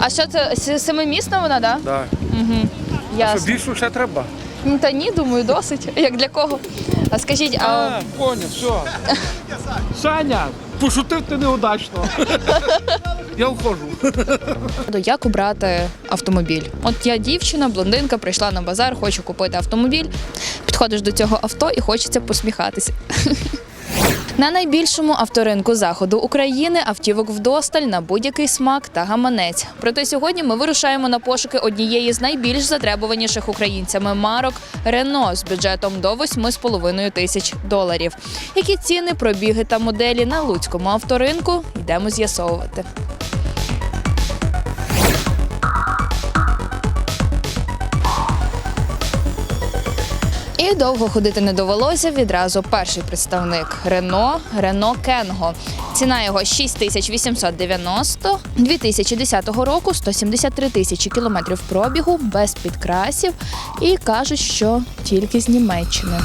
А що це с- семимісна вона? Да? Да. Угу. Що Ясно. більше ще треба? Ну, Та ні, думаю, досить. Як для кого? А скажіть, а А, поняв, все. Саня, пошутив ти неудачно. Я вхожу. як обрати автомобіль? От я дівчина, блондинка, прийшла на базар, хочу купити автомобіль. Підходиш до цього авто і хочеться посміхатися. На найбільшому авторинку заходу України автівок вдосталь на будь-який смак та гаманець. Проте сьогодні ми вирушаємо на пошуки однієї з найбільш затребуваніших українцями марок Рено з бюджетом до 8,5 тисяч доларів. Які ціни, пробіги та моделі на луцькому авторинку йдемо з'ясовувати. Довго ходити не довелося. Відразу перший представник Рено Рено Кенго. Ціна його 6890, 2010 року 173 тисячі кілометрів пробігу без підкрасів. І кажуть, що тільки з Німеччини.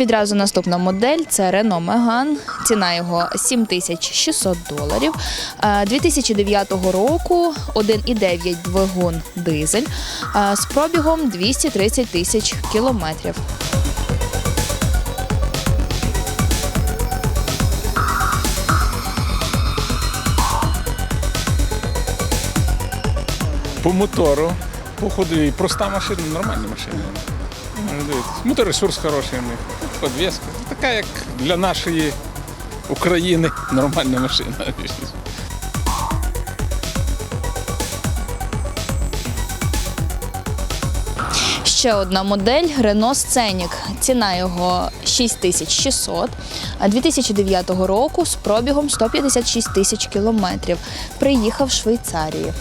Відразу наступна модель це Renault Megane. Ціна його 7600 доларів. Е, 2009 року 1,9 двигун дизель з пробігом 230 тисяч кілометрів. По мотору, по ходовій, проста машина, нормальна машина. Моторесурс хороший у них, подвеска. Така, як для нашої України нормальна машина. Ще одна модель Renault Scenic. Ціна його 6600, а 2009 року з пробігом 156 тисяч кілометрів. Приїхав в Швейцарії.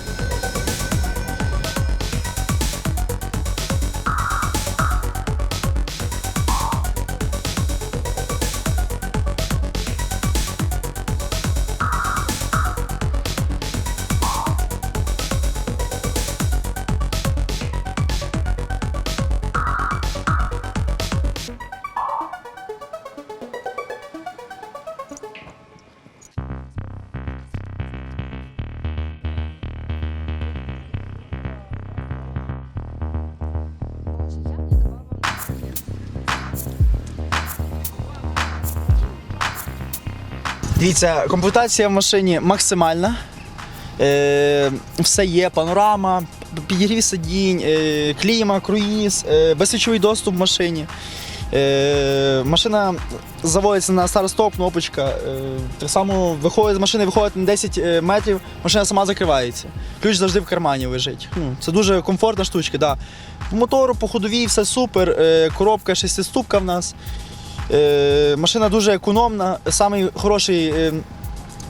Дивіться, комплектація в машині максимальна. Е, все є, панорама, підігрів сидінь, е, кліма, круїз, е, безключовий доступ в машині. Машина заводиться на старт-стоп, кнопочка. Так само виходить з машини, виходить на 10 е, метрів, машина сама закривається. Ключ завжди в кармані лежить. Ну, це дуже комфортна штучка. Да. По мотору, по ходовій все супер. Коробка шестиступка в нас. Е, машина дуже економна. Самий хороший е,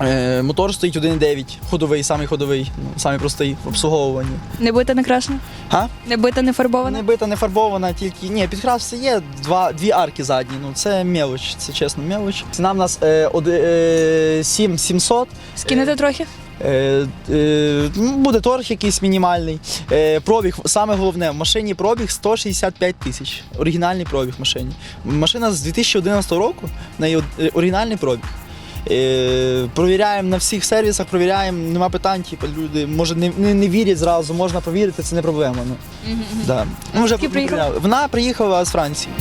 е, мотор стоїть 1,9, ходовий, самий ходовий, ну, самий простий в обслуговуванні. Не бита, не крашена? Га? Не бита, не фарбована? Не бита, не фарбована, тільки. Ні, підкрас все є, два, дві арки задні. Ну це мелоч, це чесно мелоч. Ціна в нас е, од- е, 7700. Скинете трохи? Е, е, буде торг якийсь мінімальний. Е, пробіг, саме головне, в машині пробіг 165 тисяч. Оригінальний пробіг в машині. Машина з 2011 року, в неї оригінальний пробіг. Провіряємо на всіх сервісах, провіряємо, нема питань, типу, люди може не, не, не вірять зразу, можна провірити, це не проблема. Ну, да. ну, вже. Вона приїхала з Франції.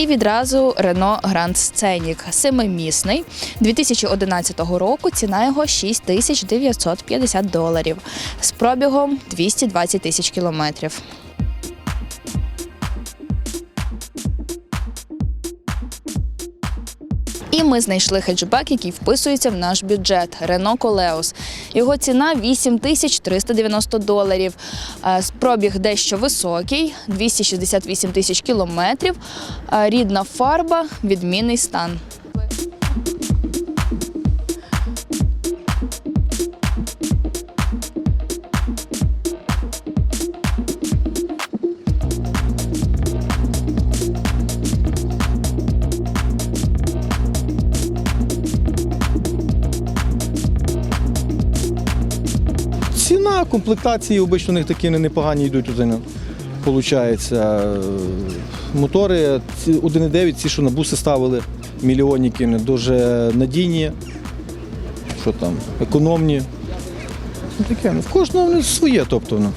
І відразу Renault Grand Scenic семимісний 2011 року. Ціна його 6950 доларів з пробігом 220 тисяч кілометрів. І ми знайшли хеджбек, який вписується в наш бюджет Renault Coleos. Його ціна 8390 доларів. Е, Пробіг дещо високий, 268 тисяч кілометрів. Е, Рідна фарба, відмінний стан. Ціна, комплектації обично у них такі непогані йдуть. Получається, мотори 1,9, ці, що на буси ставили, мільйонники, дуже надійні, що там, економні. Ну, Таке, ну, в кожного своє, тобто. Ну.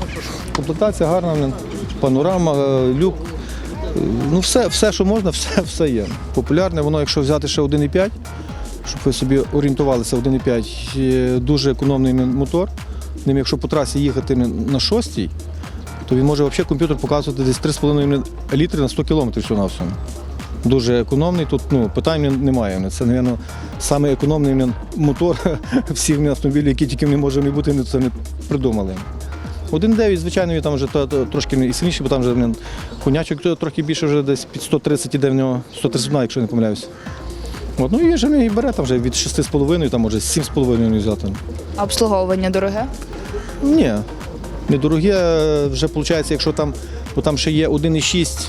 Комплектація гарна, панорама, люк. Ну, все, все, що можна, все, все є. Популярне, воно, якщо взяти ще 1,5, щоб ви собі орієнтувалися 1,5, е, дуже економний мотор. Ним, якщо по трасі їхати на шостій, то він може взагалі комп'ютер показувати десь 3,5 літри на 100 кілометрів всього на всьому. Дуже економний, тут ну, питань немає. Це, мабуть, саме мотор всіх автомобілів, які тільки не може не бути, це не придумали. 1,9, звичайно, він там вже трошки і сильніший, бо там вже конячок то трохи більше вже десь під 130 іде в нього, 131, якщо не помиляюся. От, ну і бере там вже від 6,5, там може 7,5 взяти. А обслуговування дороге? Ні, недороге вже виходить, якщо там, бо там ще є 1,6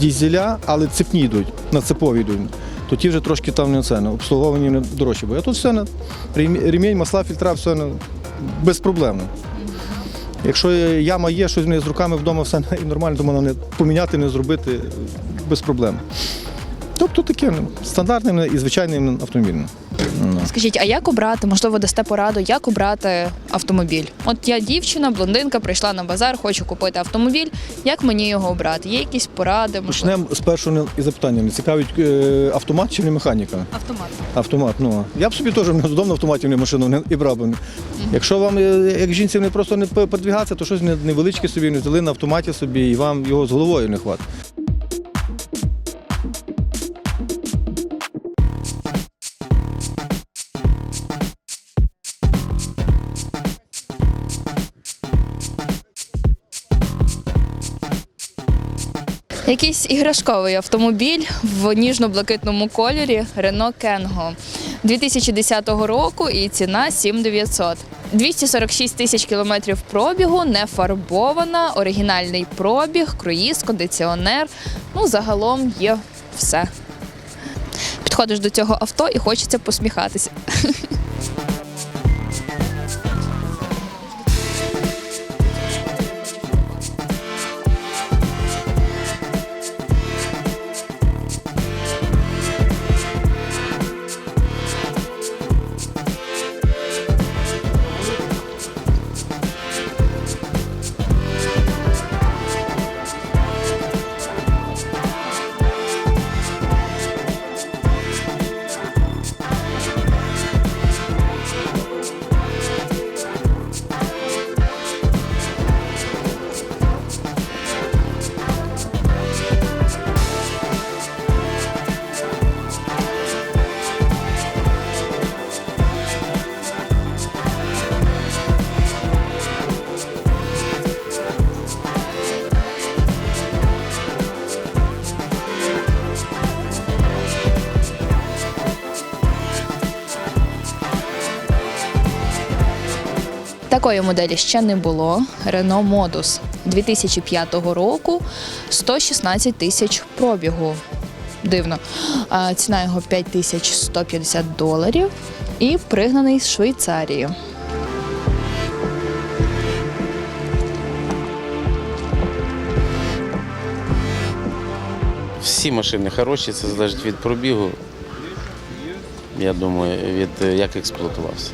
дізеля, але цепні йдуть, на цепові йдуть. То ті вже трошки там не це, ну, обслуговування не дорожче. Бо а тут все на ремінь- ремінь, масла, фільтра, все на, безпроблемно. Якщо яма є, щось з руками вдома все нормально, то можна не поміняти, не зробити без проблем. Тобто таке ну, стандартним і звичайним автомобілем. Ну. Скажіть, а як обрати, можливо, дасте пораду, як обрати автомобіль? От я дівчина, блондинка, прийшла на базар, хочу купити автомобіль. Як мені його обрати? Є якісь поради? можливо? Почнемо з першого і запитання. Не цікавить е, автомат чи не механіка? Автомат. Автомат, ну я б собі теж додому на автоматі не машину не і брав би. Якщо вам, е, як жінці, не просто не подвігатися, то щось невеличке собі не взяли на автоматі собі, і вам його з головою не хватить. Якийсь іграшковий автомобіль в ніжно-блакитному кольорі Renault Kengo 2010 року і ціна 7900. 246 тисяч кілометрів пробігу, не фарбована, оригінальний пробіг, круїз, кондиціонер. Ну, загалом є все. Підходиш до цього авто і хочеться посміхатися. Такої моделі ще не було. Renault Modus 2005 року 116 тисяч пробігу. Дивно. Ціна його 5150 доларів і пригнаний з Швейцарії. Всі машини хороші, це залежить від пробігу. Я думаю, від як експлуатувався.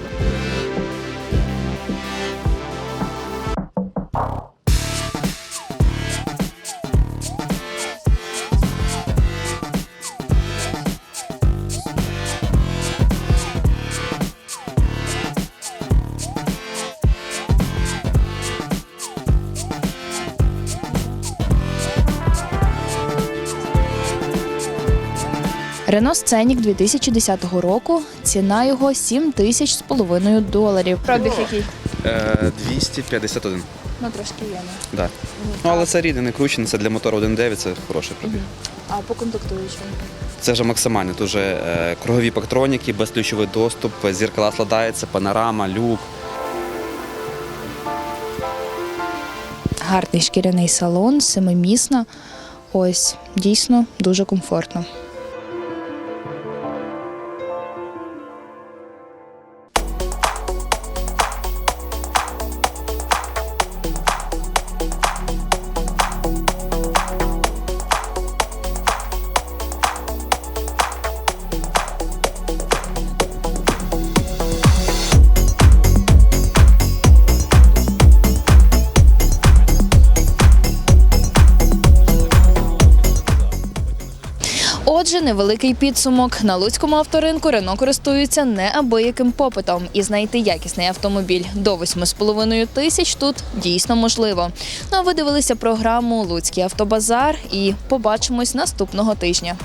Renault Scenic 2010 року. Ціна його 7 тисяч з половиною доларів. Пробіг який? Е, 251. Ну трошки є. Да. Ну, але це рідне, не кручене, це для мотору 1.9, це хороший пробіг. А по комплектуючим? Це вже максимально, тут вже е, кругові патроніки, безключовий доступ, зеркала складається, панорама, люк. Гарний шкіряний салон, семимісна. Ось дійсно дуже комфортно. Отже, невеликий підсумок на луцькому авторинку Рено користується неабияким попитом, і знайти якісний автомобіль до 8,5 тисяч тут дійсно можливо. Ну а ви дивилися програму Луцький автобазар і побачимось наступного тижня.